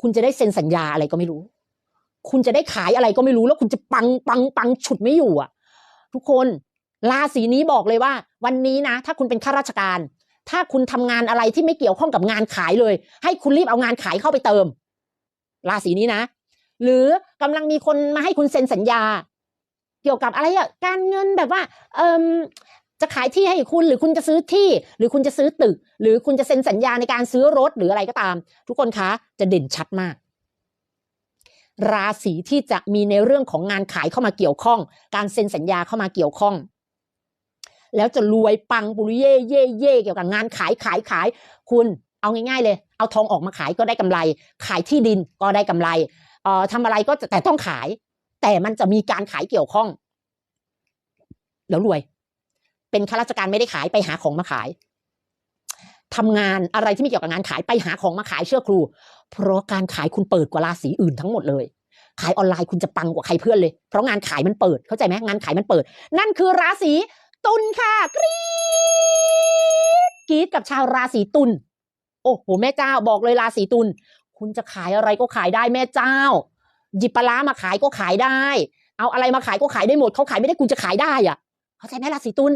คุณจะได้เซ็นสัญญาอะไรก็ไม่รู้ คุณจะได้ขายอะไรก็ไม่รู้ แล้วคุณจะปังปังปังฉุดไม่อยู่อะ ทุกคนราศีนี้บอกเลยว่า วันนี้นะ ถ้าคุณเป็นข้าราชการ ถ้าคุณทำงานอะไรที่ไม่เกี่ยวข้องกับงานขายเลย ให้คุณรีบเอางานขายเข้าไปเติม ราศีนี้นะ หรือกำลังมีคนมาให้คุณเซ็นสัญญา เกี่ยวกับอะไรอะการเงินแบบว่า เอิม จะขายที่ให้คุณหรือคุณจะซื้อที่ หรือคุณจะซื้อตึก หรือคุณจะเซ็นสัญญาในการซื้อรถหรืออะไรก็ตาม ทุกคนคะจะเด่นชัดมาก ราศีที่จะมีในเรื่องของงานขายเข้ามาเกี่ยวข้อง การเซ็นสัญญาเข้ามาเกี่ยวข้อง แล้วจะรวยปังปุริเย่เย่เย่เกี่ยวกับงานขายขายขาย คุณเอาง่ายๆเลย เอาทองออกมาขายก็ได้กำไร ขายที่ดินก็ได้กำไรเอ่อทำอะไรก็จะแต่ต้องขาย แต่มันจะมีการขายเกี่ยวข้อง แล้วรวย เป็นข้าราชการไม่ได้ขายไปหาของมาขายทำงานอะไรที่ไม่เกี่ยวกับงานขายไปหาของมาขายเชื่อครู เพราะการขายคุณเปิดกว่าราศีอื่นทั้งหมดเลย ขายออนไลน์คุณจะปังกว่าใครเพื่อนเลย เพราะงานขายมันเปิดเข้าใจไหมงานขายมันเปิด นั่นคือราศีตุลค่ะกรี๊ดกรี๊ดกับชาวราศีตุลโอ้โหแม่เจ้าบอกเลยราศีตุลคุณจะขายอะไรก็ขายได้แม่เจ้า หยิบปลามาขายก็ขายได้ เอาอะไรมาขายก็ขายได้หมดเขาขายไม่ได้คุณจะขายได้อะเข้าใจไหมราศีตุล